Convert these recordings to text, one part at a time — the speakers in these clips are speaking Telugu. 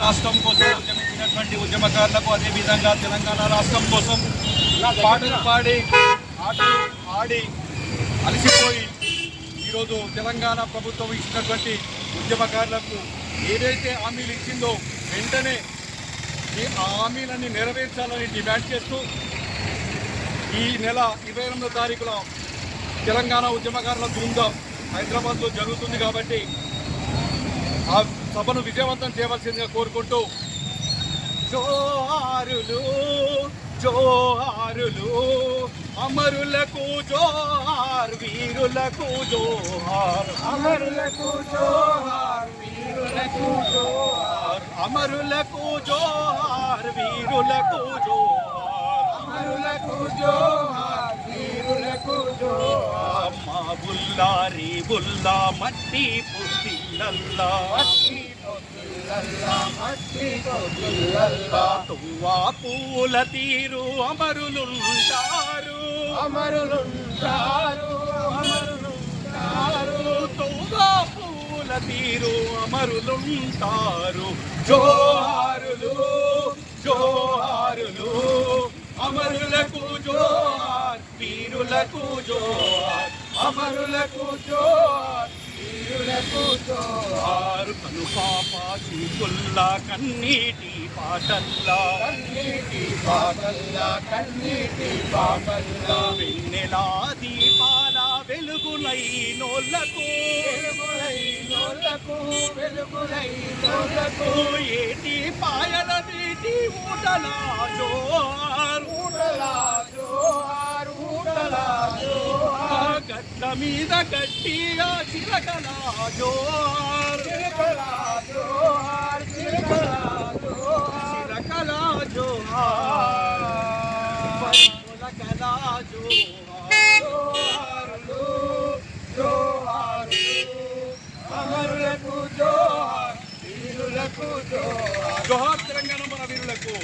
రాష్ట్రం కోసం ఉద్యమించినటువంటి ఉద్యమకారులకు అదేవిధంగా తెలంగాణ రాష్ట్రం కోసం పాటలు పాడి ఆటలు ఆడి అలసిపోయి ఈరోజు తెలంగాణ ప్రభుత్వం ఇచ్చినటువంటి ఉద్యమకారులకు ఏదైతే హామీలు ఇచ్చిందో వెంటనే ఈ ఆ హామీలన్నీ నెరవేర్చాలని డిమాండ్ చేస్తూ ఈ నెల ఇరవై ఎనిమిదో తారీఖున తెలంగాణ ఉద్యమకారుల బృందం హైదరాబాద్లో జరుగుతుంది కాబట్టి ఆ సభను విజయవంతం చేయవలసిందిగా కోరుకుంటూ జోహారులు జోహారులు అమరులకు జోహార్ వీరులకు జోహార్. అమరులకు జోహార్ వీరులకు జోహార్. అమరులకు జోహార్ వీరులకు జోహార్ అమరులకు జోహార్ వీరులకు జోహార్ అమ్మ బుల్లారి బుల్లా మట్టి పుట్టిల్లల్లా. తువ్వా పూల తీరు అమరులుంటారు. అమరులుంటారు అమరులుంటారు. తువ్వా పూల తీరు అమరులుంటారు. జోహారులు జోహారులు. అమరులకు జోహార్ వీరులకు జోహార్. అమరులకు చూపుల్లా కన్నీటి పాటల్లా. కన్నీటి పాటల్లా కన్నీటి పాటల్లా. వెన్నెలా దీపాల వెలుగులై నోళ్ళకు వెలుగులై నోళ్ళకు వెలుగులై నోళ్ళకు ఏటి పాయల నీటి ఊటలా మీద గట్టిగా చిరకలా జోహార్. చిరకలా జోహార్. చిరకలా జోహార్ చిరకలా జోహార్ చిరకలా జోహార్. జోహారులు జోహారులు అమరులకు జోహార్ వీరులకు జోహార్. జోహార్ తెలంగాణ మన వీరులకు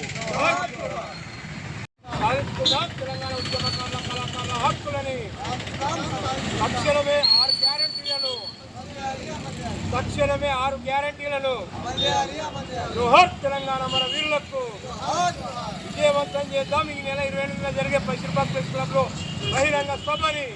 సాధించుకుందాం తెలంగాణ ఉద్యమకారుల కళాకారుల హక్కులని తక్షణమే ఆరు గ్యారంటీలను. తక్షణమే ఆరు గ్యారంటీలను. బృహత్ తెలంగాణ మన వీరులకు విజయవంతం చేద్దాం. ఈ నెల ఇరవై ఎనిమిదిన జరిగే పశ్చిమ ప్రెస్ క్లబ్ బహిరంగ సభని